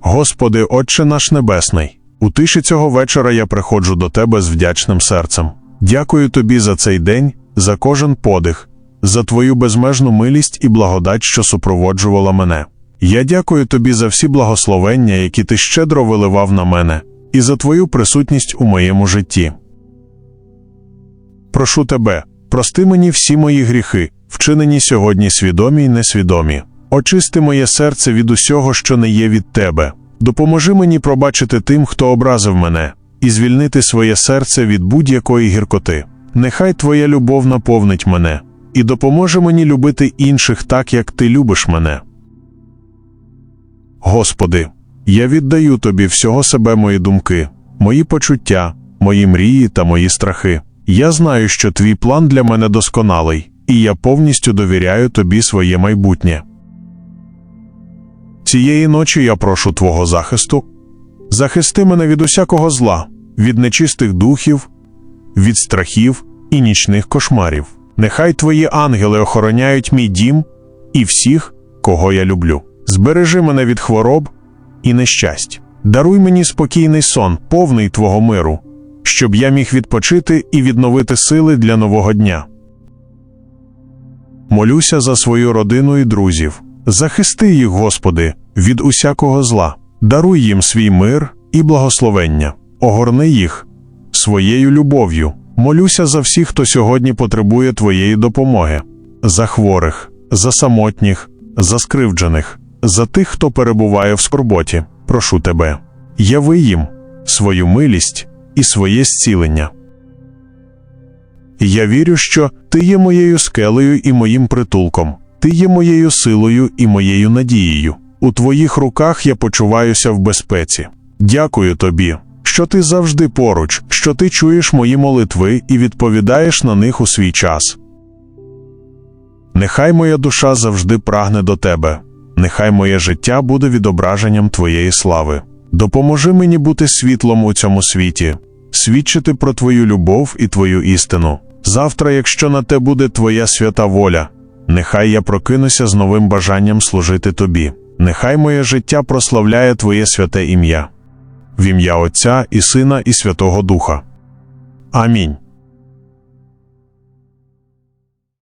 Господи, Отче наш Небесний, у тиші цього вечора я приходжу до Тебе з вдячним серцем. Дякую Тобі за цей день, за кожен подих, за Твою безмежну милість і благодать, що супроводжувала мене. Я дякую Тобі за всі благословення, які Ти щедро виливав на мене, і за Твою присутність у моєму житті. Прошу Тебе, прости мені всі мої гріхи, вчинені сьогодні свідомі й несвідомі. Очисти моє серце від усього, що не є від Тебе. Допоможи мені пробачити тим, хто образив мене, і звільнити своє серце від будь-якої гіркоти. Нехай Твоя любов наповнить мене, і допоможе мені любити інших так, як Ти любиш мене. Господи, я віддаю Тобі всього себе мої думки, мої почуття, мої мрії та мої страхи. Я знаю, що твій план для мене досконалий, і я повністю довіряю тобі своє майбутнє. Цієї ночі я прошу Твого захисту. Захисти мене від усякого зла, від нечистих духів, від страхів і нічних кошмарів. Нехай Твої ангели охороняють мій дім і всіх, кого я люблю. Збережи мене від хвороб і нещасть. Даруй мені спокійний сон, повний Твого миру, щоб я міг відпочити і відновити сили для нового дня. Молюся за свою родину і друзів. Захисти їх, Господи, від усякого зла, даруй їм свій мир і благословення, огорни їх своєю любов'ю. Молюся за всіх, хто сьогодні потребує Твоєї допомоги, за хворих, за самотніх, за скривджених, за тих, хто перебуває в скорботі. Прошу Тебе, яви їм свою милість і своє зцілення. Я вірю, що Ти є моєю скелею і моїм притулком, Ти є моєю силою і моєю надією. У Твоїх руках я почуваюся в безпеці. Дякую Тобі, що Ти завжди поруч, що Ти чуєш мої молитви і відповідаєш на них у свій час. Нехай моя душа завжди прагне до Тебе, нехай моє життя буде відображенням Твоєї слави. Допоможи мені бути світлом у цьому світі, свідчити про Твою любов і Твою істину. Завтра, якщо на те буде Твоя свята воля, нехай я прокинуся з новим бажанням служити Тобі. Нехай моє життя прославляє Твоє святе ім'я. В ім'я Отця і Сина і Святого Духа. Амінь.